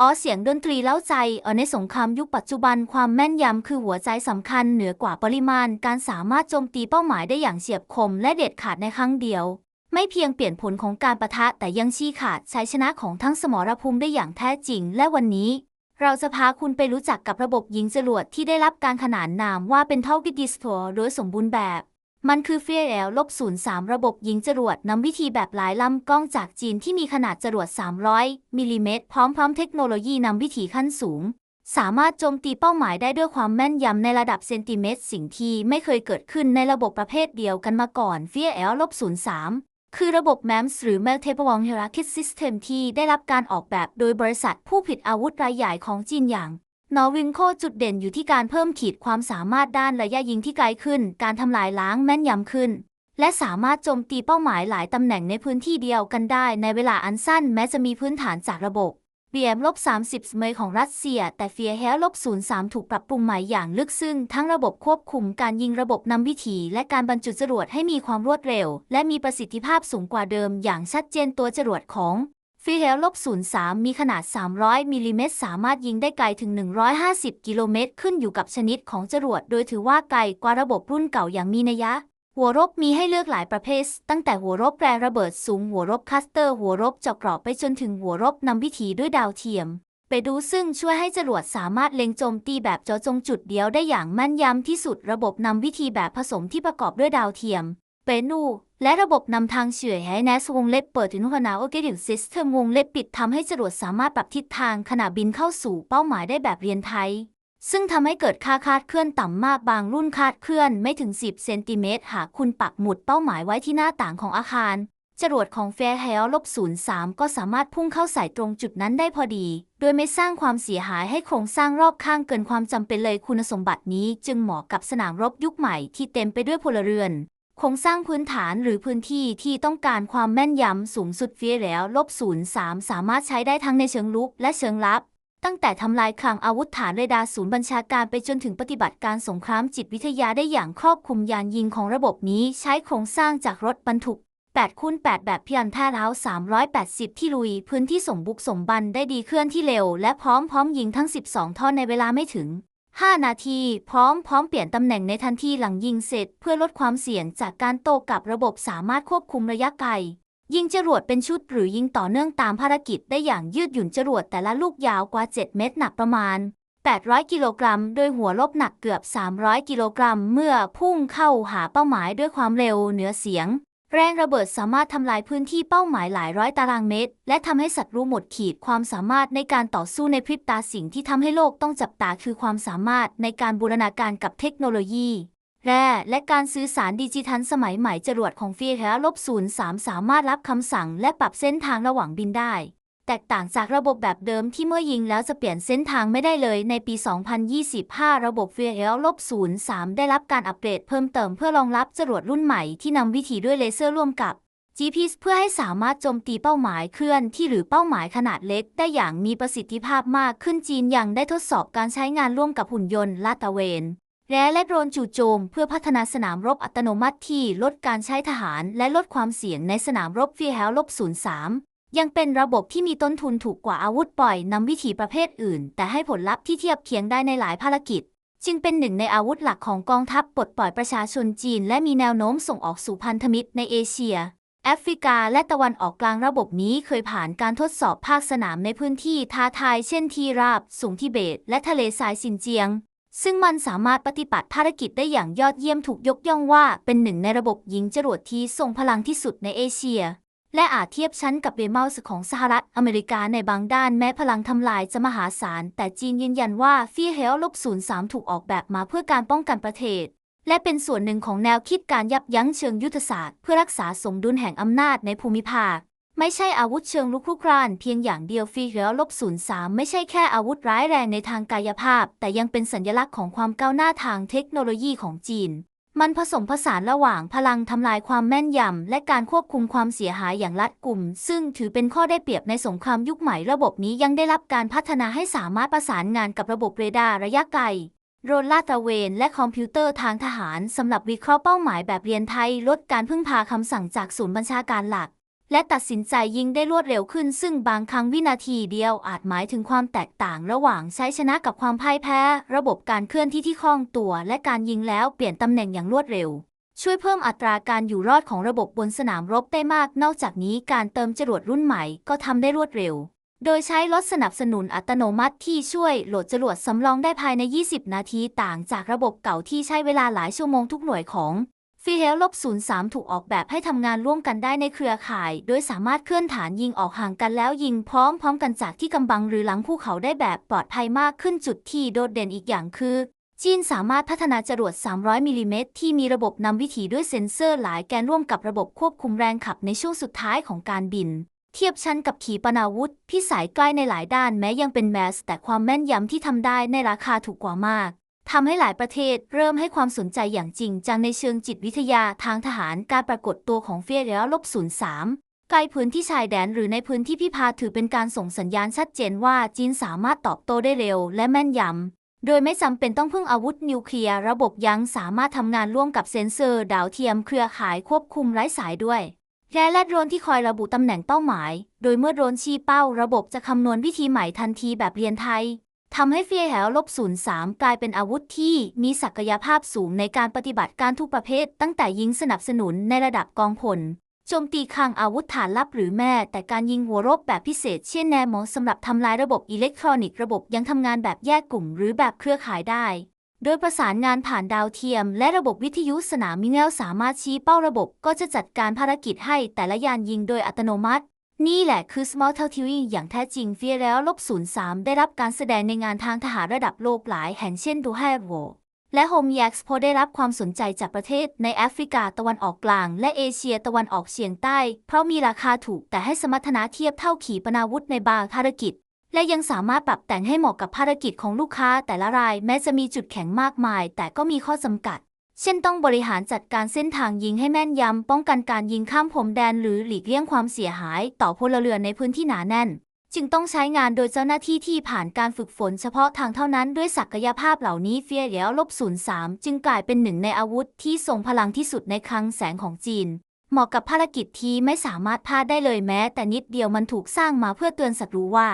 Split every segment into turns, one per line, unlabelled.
อ๋อเสียงดนตรีเล้าใจเออในสงครามยุคปัจจุบันความแม่นยำคือหัวใจสำคัญเหนือกว่าปริมาณ การสามารถโจมตีเป้าหมายได้อย่างเฉียบคมและเด็ดขาดในครั้งเดียว ไม่เพียงเปลี่ยนผลของการประทะแต่ยังชี้ขาดชัยชนะของทั้งสมรภูมิได้อย่างแท้จริง และวันนี้ เราจะพาคุณไปรู้จักกับระบบยิงจรวดที่ได้รับการขนานนามว่าเป็นเท่ากิดิสโตโดยสมบูรณ์แบบ มันคือ f ฟ r ลลบ03 ระบบยิงจรวดนำวิธีแบบหลายลำกล้องจากจีนที่มีขนาดจรวด 300มิลลิเมตรพร้อมพร้อมเทคโนโลยีนำวิถีขั้นสูง สามารถโจมตีเป้าหมายได้ด้วยความแม่นยำในระดับเซนติเมตร สิ่งที่ไม่เคยเกิดขึ้นในระบบประเภทเดียวกันมาก่อน f ฟ r ลลบ03คือระบบ MEMS หรือ Multiple Hierarchy System ที่ได้รับการออกแบบโดยบริษัทผู้ผลิตอาวุธรายใหญ่ของจีนอย่าง นอวิงโคจุดเด่นอยู่ที่การเพิ่มขีดความสามารถด้านระยะยิงที่ไกลขึ้น การทำลายล้างแม่นยำขึ้น และสามารถโจมตีเป้าหมายหลายตำแหน่งในพื้นที่เดียวกันได้ในเวลาอันสั้นแม้จะมีพื้นฐานจากระบบ BM ลบ30สมัยของรัสเซีย แต่ f ฟ a r ลบ03 ถูกปรับปรุงใหม่อย่างลึกซึ้งทั้งระบบควบคุมการยิงระบบนำวิถีและการบรรจุจรวดให้มีความรวดเร็ว และมีประสิทธิภาพสูงกว่าเดิมอย่างชัดเจนตัวจรวดของ ฟ r ลลบ03 มีขนาด 300มิลลิเมตรสามารถยิงได้ไกลถึง 150 กิโลเมตร ขึ้นอยู่กับชนิดของจรวด โดยถือว่าไกลกว่าระบบรุ่นเก่าอย่างมีนัยยะ หัวรบมีให้เลือกหลายประเภท ตั้งแต่หัวรบแปรระเบิดสูง หัวรบคัสเตอร์ หัวรบเจาะกราะไปจนถึงหัวรบนำวิถีด้วยดาวเทียม ไปดูซึ่งช่วยให้จรวดสามารถเล็งโจมตีแบบเจาะจงจุดเดียวได้อย่างแม่นยำที่สุด ระบบนำวิธีแบบผสมที่ประกอบด้วยดาวเทียม เปนูและระบบนำทางเฉื่อยให้แนสวงเล็บเปิดถึงขนาโอเกดิวซิสเทมวงเล็บปิดทำให้จรวดสามารถปรับทิศทางขณะบินเข้าสู่เป้าหมายได้แบบเรียนไทย ซึ่งทำให้เกิดค่าคาดเคลื่อนต่ำมากบางรุ่นคาดเคลื่อนไม่ถึง 10 เซนติเมตร หากคุณปักหมุดเป้าหมายไว้ที่หน้าต่างของอาคาร จรวดของเฟร์เฮลลบ03 ก็สามารถพุ่งเข้าใส่ตรงจุดนั้นได้พอดี โดยไม่สร้างความเสียหายให้โครงสร้างรอบข้างเกินความจำเป็นเลยคุณสมบัตินี้ จึงเหมาะกับสนามรบยุคใหม่ที่เต็มไปด้วยพลเรือน โครงสร้างพื้นฐานหรือพื้นที่ที่ต้องการความแม่นยำสูงสุดเฟียแล้วลบ03สามสามารถใช้ได้ทั้งในเชิงลุกและเชิงลับ ตั้งแต่ทำลายคลังอาวุธฐานเรดาร์ศูนย์บัญชาการไปจนถึงปฏิบัติการสงครามจิตวิทยาได้อย่างครอบคลุมยานยิงของระบบนี้ใช้โครงสร้างจากรถบรรทุก8คูณ8แบบพียงแท่าเท้า380 ที่ลุย พื้นที่สมบุกสมบันได้ดีเคลื่อนที่เร็ว และพร้อมพร้อมยิงทั้ง 12 ท่อนในเวลาไม่ถึง 5 นาที พร้อมพร้อมเปลี่ยนตำแหน่งในทันทีหลังยิงเสร็จ เพื่อลดความเสี่ยงจากการโต้กลับระบบสามารถควบคุมระยะไกล ยิงจรวดเป็นชุดหรือยิงต่อเนื่องตามภารกิจได้อย่างยืดหยุ่นจรวดแต่ละลูกยาวกว่า 7 เมตรหนักประมาณ 800 กิโลกรัม โดยหัวลบหนักเกือบ 300 กิโลกรัม เมื่อพุ่งเข้าหาเป้าหมายด้วยความเร็วเหนือเสียง แรงระเบิดสามารถทำลายพื้นที่เป้าหมายหลายร้อยตารางเมตร และทำให้ศัตรูหมดขีดความสามารถในการต่อสู้ในพริบตาสิ่งที่ทำให้โลกต้องจับตาคือความสามารถในการบูรณาการกับเทคโนโลยีแร่และการสื่อสารดิจิทัลสมัยใหม่จรวดของฟีเทลบศูนย์สามสามารถรับคำสั่งและปรับเส้นทางระหว่างบินได้ แตกต่างจากระบบแบบเดิมที่เมื่อยิงแล้วจะเปลี่ยนเส้นทางไม่ได้เลยในปี 2025 ระบบ f ฟ l ลบ03ได้รับการอัปเกรดเพิ่มเติมเพื่อรองรับจรวดรุ่นใหม่ที่นำวิธีด้วยเลเซอร์ร่วมกับ GPS เพื่อให้สามารถโจมตีเป้าหมายเคลื่อนที่หรือเป้าหมายขนาดเล็ก ได้อย่างมีประสิทธิภาพมากขึ้นจีนยังได้ทดสอบการใช้งานร่วมกับหุ่นยนต์ลาดตระเวนและและโดรนจู่โจม เพื่อพัฒนาสนามรบอัตโนมัติที่ลดการใช้ทหาร และลดความเสี่ยงในสนามรบฟีเฮลลบ03 ยังเป็นระบบที่มีต้นทุนถูกกว่าอาวุธปล่อยนำวิธีประเภทอื่น แต่ให้ผลลัพธ์ที่เทียบเคียงได้ในหลายภารกิจ จึงเป็นหนึ่งในอาวุธหลักของกองทัพปลดปล่อยประชาชนจีน และมีแนวโน้มส่งออกสู่พันธมิตรในเอเชีย แอฟริกาและตะวันออกกลางระบบนี้เคยผ่านการทดสอบภาคสนามในพื้นที่ท้าทายเช่นทีราบ สูงทิเบต และทะเลทรายซินเจียง ซึ่งมันสามารถปฏิบัติภารกิจได้อย่างยอดเยี่ยมถูกยกย่องว่า เป็นหนึ่งในระบบยิงจรวดที่ทรงพลังที่สุดในเอเชีย และอาจเทียบชั้นกับเบเมาส์ของสหรัฐอเมริกาในบางด้านแม้พลังทำลายจะมหาศาล แต่จีนยืนยันว่าฟีเฮลลบ03 ถูกออกแบบมาเพื่อการป้องกันประเทศ และเป็นส่วนหนึ่งของแนวคิดการยับยั้งเชิงยุทธศาสตร์ เพื่อรักษาสมดุลแห่งอำนาจในภูมิภาคไม่ใช่อาวุธเชิงลุกคลุกรานเพียงอย่างเดียวฟีเฮลลบ03 ไม่ใช่แค่อาวุธร้ายแรงในทางกายภาพ แต่ยังเป็นสัญลักษณ์ของความก้าวหน้าทางเทคโนโลยีของจีน มันผสมผสานระหว่างพลังทำลายความแม่นยำและการควบคุมความเสียหายอย่างรัดกุม ซึ่งถือเป็นข้อได้เปรียบในสงครามยุคใหม่ระบบนี้ยังได้รับการพัฒนาให้สามารถประสานงานกับระบบเรดาร์ระยะไกลโรนลาดตระเวนและคอมพิวเตอร์ทางทหารสำหรับวิเคราะห์เป้าหมายแบบเรียนไทย ลดการพึ่งพาคำสั่งจากศูนย์บัญชาการหลัก และตัดสินใจยิงได้รวดเร็วขึ้น ซึ่งบางครั้งวินาทีเดียวอาจหมายถึงความแตกต่างระหว่างใช้ชนะกับความพ่ายแพ้ ระบบการเคลื่อนที่ที่คล่องตัว และการยิงแล้วเปลี่ยนตำแหน่งอย่างรวดเร็ว ช่วยเพิ่มอัตราการอยู่รอดของระบบบนสนามรบได้มาก นอกจากนี้การเติมจรวดรุ่นใหม่ก็ทำได้รวดเร็ว โดยใช้รถสนับสนุนอัตโนมัติที่ช่วยโหลดจรวดสำรองได้ภายใน 20 นาทีต่างจากระบบเก่าที่ใช้เวลาหลายชั่วโมงทุกหน่วยของ ฟีเฮลลบ03 ถูกออกแบบให้ทำงานร่วมกันได้ในเครือข่าย โดยสามารถเคลื่อนฐานยิงออกห่างกันแล้วยิงพร้อมพร้อมกันจากที่กำบังหรือหลังภูเขาได้แบบปลอดภัยมากขึ้นจุดที่โดดเด่นอีกอย่างคือ จีนสามารถพัฒนาจรวด 300มิลลิเมตรที่มีระบบนำวิถีด้วยเซ็นเซอร์หลายแกนร่วมกับระบบควบคุมแรงขับในช่วงสุดท้ายของการบิน เทียบชั้นกับขีปนาวุธพิสัยใกล้ในหลายด้านแม้ยังเป็นแมส แต่ความแม่นยำที่ทำได้ในราคาถูกกว่ามาก ทำให้หลายประเทศเริ่มให้ความสนใจอย่างจริงจังในเชิงจิตวิทยาทางทหารการปรากฏตัวของเฟียเรียลบ03ไกลพื้นที่ชายแดนหรือในพื้นที่พิพาทถือเป็นการส่งสัญญาณชัดเจนว่าจีนสามารถตอบโต้ได้เร็วและแม่นยำ โดยไม่จำเป็นต้องพึ่งอาวุธนิวเคลียร์ระบบยังสามารถทำงานร่วมกับเซ็นเซอร์ ดาวเทียมเครือข่ายควบคุมไร้สายด้วยและและโดรนที่คอยระบุตำแหน่งเป้าหมาย โดยเมื่อโดรนชี้เป้าระบบจะคำนวณวิธีใหม่ทันทีแบบเรียนไทย ทำให้เฟียแหวลบ03 กลายเป็นอาวุธที่มีศักยภาพสูงในการปฏิบัติการทุกประเภท ตั้งแต่ยิงสนับสนุนในระดับกองพลโจมตีคลังอาวุธฐานลับหรือแม้แต่การยิงหัวรบแบบพิเศษเช่นแนมอสำหรับทำลายระบบอิเล็กทรอนิกส์ระบบยังทำงานแบบแยกกลุ่มหรือแบบเครือข่ายได้ โดยประสานงานผ่านดาวเทียม และระบบวิทยุสนามมิเงลสามารถชี้เป้าระบบก็จะจัดการภารกิจให้แต่ละยานยิงโดยอัตโนมัติ นี่แหละคือ Small t e l t i v อย่างแท้จริงเฟียแล้วลบ03 ได้รับการแสดงในงานทางทหารระดับโลกหลายแห่งเช่นดูแฮโวและโฮมยักส์พอได้รับความสนใจจากประเทศในแอฟริกาตะวันออกกลาง และเอเชียตะวันออกเฉียงใต้ เพราะมีราคาถูกแต่ให้สมรรถนะเทียบเท่าขีปนาวุธในบางภารกิจ และยังสามารถปรับแต่งให้เหมาะกับภารกิจของลูกค้าแต่ละราย แม้จะมีจุดแข็งมากมาย แต่ก็มีข้อจำกัด เช่นต้องบริหารจัดการเส้นทางยิงให้แม่นยำ ป้องกันการยิงข้ามพรมแดนหรือหลีกเลี่ยงความเสียหาย ต่อพลเรือนในพื้นที่หนาแน่น จึงต้องใช้งานโดยเจ้าหน้าที่ที่ผ่านการฝึกฝนเฉพาะทางเท่านั้นด้วยศักยภาพเหล่านี้เฟียเรียวลบ03จึงกลายเป็นหนึ่งในอาวุธที่ทรงพลังที่สุดในคลังแสงของจีน เหมาะกับภารกิจที่ไม่สามารถพลาดได้เลยแม้ แต่นิดเดียวมันถูกสร้างมาเพื่อเตือนศัตรูว่า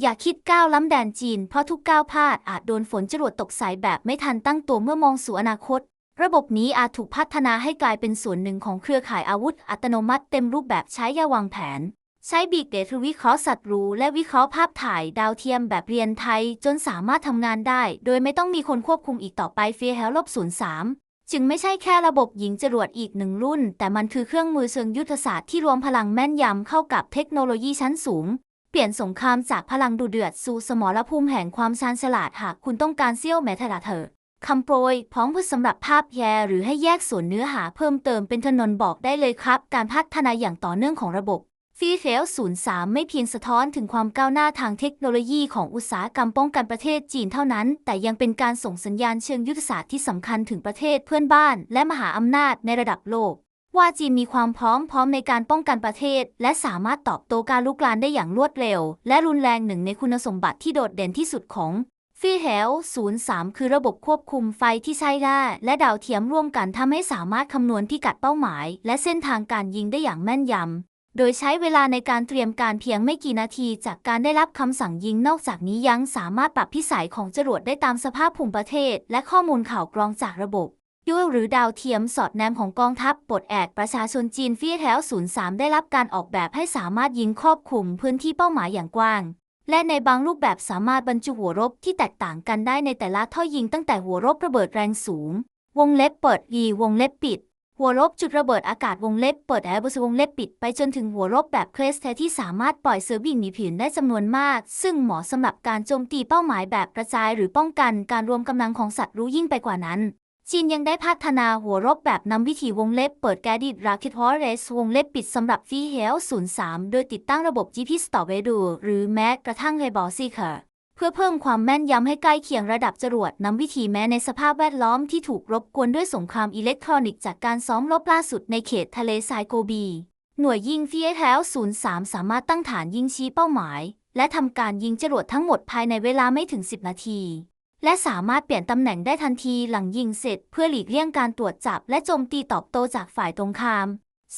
อย่าคิดก้าวล้ำแดนจีน เพราะทุกก้าวพลาดอาจโดนฝนจรวดตกใส่แบบไม่ทันตั้งตัวเมื่อมองสู่อนาคต ระบบนี้อาจถูกพัฒนาให้กลายเป็นส่วนหนึ่งของเครือข่ายอาวุธอัตโนมัติเต็มรูปแบบใช้ยาวางแผน ใช้บีกเดทวิเคราะห์ศัตรู และวิเคราะห์ภาพถ่ายดาวเทียมแบบเรียนไทย จนสามารถทำงานได้ โดยไม่ต้องมีคนควบคุมอีกต่อไปเฟียเฮลลบ03 จึงไม่ใช่แค่ระบบยิงจรวดอีกหนึ่งรุ่น แต่มันคือเครื่องมือเชิงยุทธศาสตร์ที่รวมพลังแม่นยำเข้ากับเทคโนโลยีชั้นสูงเปลี่ยนสงครามจากพลังดุเดือดสู่สมรภูมิแห่งความชาญฉลาดหากคุณต้องการเซี่ยวแมทลาเธอ คำโปรยพร้อมเพื่อสำหรับภาพแยหรือให้แยกส่วนเนื้อหาเพิ่มเติมเป็นถนนบอกได้เลยครับ การพัฒนาอย่างต่อเนื่องของระบบฟีเฟล03 ไม่เพียงสะท้อนถึงความก้าวหน้าทางเทคโนโลยีของอุตสาหกรรมป้องกันประเทศจีนเท่านั้น แต่ยังเป็นการส่งสัญญาณเชิงยุทธศาสตร์ที่สำคัญถึงประเทศเพื่อนบ้าน และมหาอำนาจในระดับโลก ว่าจีนมีความพร้อมพร้อมในการป้องกันประเทศ และสามารถตอบโต้การลุกลามได้อย่างรวดเร็ว และรุนแรงหนึ่งในคุณสมบัติที่โดดเด่นที่สุดของ ฟีเฮล03 คือระบบควบคุมไฟที่ใช้ได้และดาวเทียมร่วมกันทำให้สามารถคำนวณพิกัดเป้าหมาย และเส้นทางการยิงได้อย่างแม่นยำโดยใช้เวลาในการเตรียมการเพียงไม่กี่นาทีจากการได้รับคำสั่งยิงนอกจากนี้ยังสามารถปรับพิสัยของจรวดได้ตามสภาพภูมิประเทศ และข้อมูลข่าวกรองจากระบบยุ้ยหรือดาวเทียมสอดแนมของกองทัพปลดแอกประชาชนจีนฟีเทล03 ได้รับการออกแบบให้สามารถยิงครอบคลุมพื้นที่เป้าหมายอย่างกว้าง และในบางรูปแบบสามารถบรรจุหัวรบที่แตกต่างกันได้ในแต่ละท่อยิงตั้งแต่หัวรบระเบิดแรงสูง วงเล็บเปิดอีวงเล็บปิด หัวรบจุดระเบิดอากาศวงเล็บเปิดแอร์บสวงเล็บปิดไปจนถึงหัวรบแบบเคลสเทที่สามารถปล่อยเซอร์บิงหนีผิวได้จำนวนมาก ซึ่งเหมาะสำหรับการโจมตีเป้าหมายแบบกระจายหรือป้องกันการรวมกำลังของสัตว์รู้ยิ่งไปกว่านั้น จีนยังได้พัฒนาหัวรบแบบนำวิถีวงเล็บเปิดแกดิดราคิทฮอเรสวงเล็บปิดสำหรับฟีเฮล03 โดยติดตั้งระบบ GPS ต่อเวดู หรือแม้กระทั่งเรบอซีเคอร์เพื่อเพิ่มความแม่นยำให้ใกล้เคียงระดับจรวดนำวิธีแม้ในสภาพแวดล้อมที่ถูกรบกวนด้วยสงครามอิเล็กทรอนิกส์จากการซ้อมรบล่าสุดในเขตทะเลทรายโกบี หน่วยยิงฟีเฮล03 สามารถตั้งฐานยิงชี้เป้าหมาย และทำการยิงจรวดทั้งหมดภายในเวลาไม่ถึง 10 นาที และสามารถเปลี่ยนตำแหน่งได้ทันทีหลังยิงเสร็จ เพื่อหลีกเลี่ยงการตรวจจับ และโจมตีตอบโต้จากฝ่ายตรงข้าม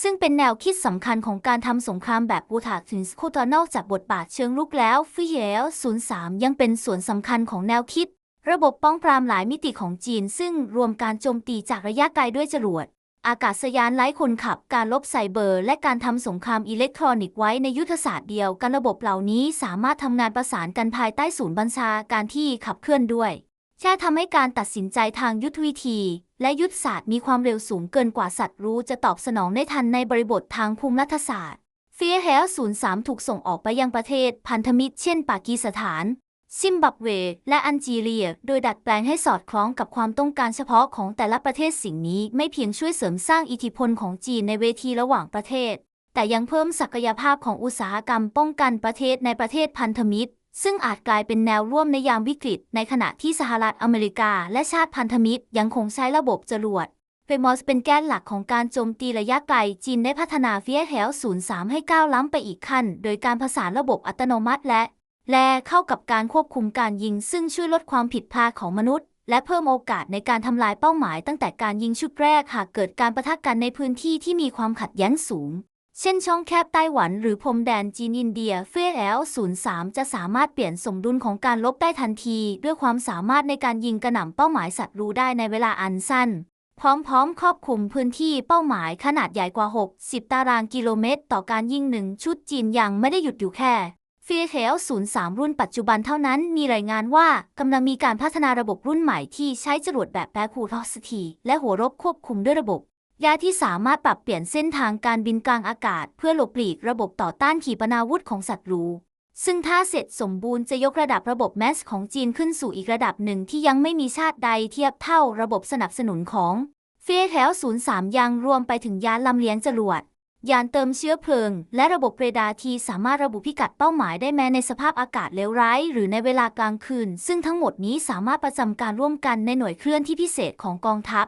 ซึ่งเป็นแนวคิดสำคัญของการทำสงครามแบบบูถาถึงสคูตอนอกจากบทบาทเชิงลุกแล้วฟิเอล03 ยังเป็นส่วนสำคัญของแนวคิด ระบบป้องปรามหลายมิติของจีน ซึ่งรวมการโจมตีจากระยะไกลด้วยจรวด อากาศยานไร้คนขับ การลบไซเบอร์ และการทำสงครามอิเล็กทรอนิกส์ไว้ในยุทธศาสตร์เดียวกันระบบเหล่านี้สามารถทำงานประสานกันภายใต้ศูนย์บัญชาการที่ขับเคลื่อนด้วยแค่ทำให้การตัดสินใจทางยุทธวิธี และยุทธศาสตร์มีความเร็วสูงเกินกว่าสัตว์รู้จะตอบสนองได้ทันในบริบททางภูมิรัฐศาสตร์เฟียเฮล03 ถูกส่งออกไปยังประเทศพันธมิตรเช่นปากีสถาน ซิมบับเว และอัลจีเรีย โดยดัดแปลงให้สอดคล้องกับความต้องการเฉพาะของแต่ละประเทศสิ่งนี้ไม่เพียงช่วยเสริมสร้างอิทธิพลของจีนในเวทีระหว่างประเทศ แต่ยังเพิ่มศักยภาพของอุตสาหกรรมป้องกันประเทศในประเทศพันธมิตร ซึ่งอาจกลายเป็นแนวร่วมในยามวิกฤต ในขณะที่สหรัฐอเมริกา และชาติพันธมิตร ยังคงใช้ระบบจรวดเฟมอสเป็นแกนหลักของการโจมตีระยะไกล จีนได้พัฒนาเฟียเฮล03 ให้ก้าวล้ำไปอีกขั้น โดยการผสานระบบอัตโนมัติและ และเข้ากับการควบคุมการยิง ซึ่งช่วยลดความผิดพลาดของมนุษย์ และเพิ่มโอกาสในการทำลายเป้าหมายตั้งแต่การยิงชุดแรกหากเกิดการประทะกันในพื้นที่ที่มีความขัดแย้งสูง เช่นช่องแคบไต้หวันหรือพรมแดนจีนอินเดียเฟเอล03จะสามารถเปลี่ยนสมดุลของการลบได้ทันที ด้วยความสามารถในการยิงกระหน่ำเป้าหมายศัตว์รู้ได้ในเวลาอันสั้นพร้อมๆ ครอบคลุมพื้นที่เป้าหมายขนาดใหญ่กว่า 60 ตารางกิโลเมตร ต่อการยิงหนึ่งชุดจีนยังไม่ได้หยุดอยู่แค่ ฟีเ l 03 รุ่นปัจจุบันเท่านั้นมีรายงานว่ากำลังมีการพัฒนาระบบรุ่นใหม่ที่ใช้จรวดแบบแบคูทอสทีและหัวรบควบคุมด้วยระบบยาที่สามารถปรับเปลี่ยนเส้นทางการบินกลางอากาศ เพื่อหลบหลีกระบบต่อต้านขีปนาวุธของศัตรู ซึ่งถ้าเสร็จสมบูรณ์จะยกระดับระบบแมสของจีนขึ้นสู่อีกระดับหนึ่งที่ยังไม่มีชาติใดเทียบเท่าระบบสนับสนุนของเฟียแถว03 ยังรวมไปถึงยานลำเลียงจรวด ยานเติมเชื้อเพลิง และระบบเรดาร์ที่สามารถระบุพิกัดเป้าหมายได้แม้ในสภาพอากาศเลวร้าย หรือในเวลากลางคืน ซึ่งทั้งหมดนี้สามารถประจำการร่วมกันในหน่วยเคลื่อนที่พิเศษของกองทัพ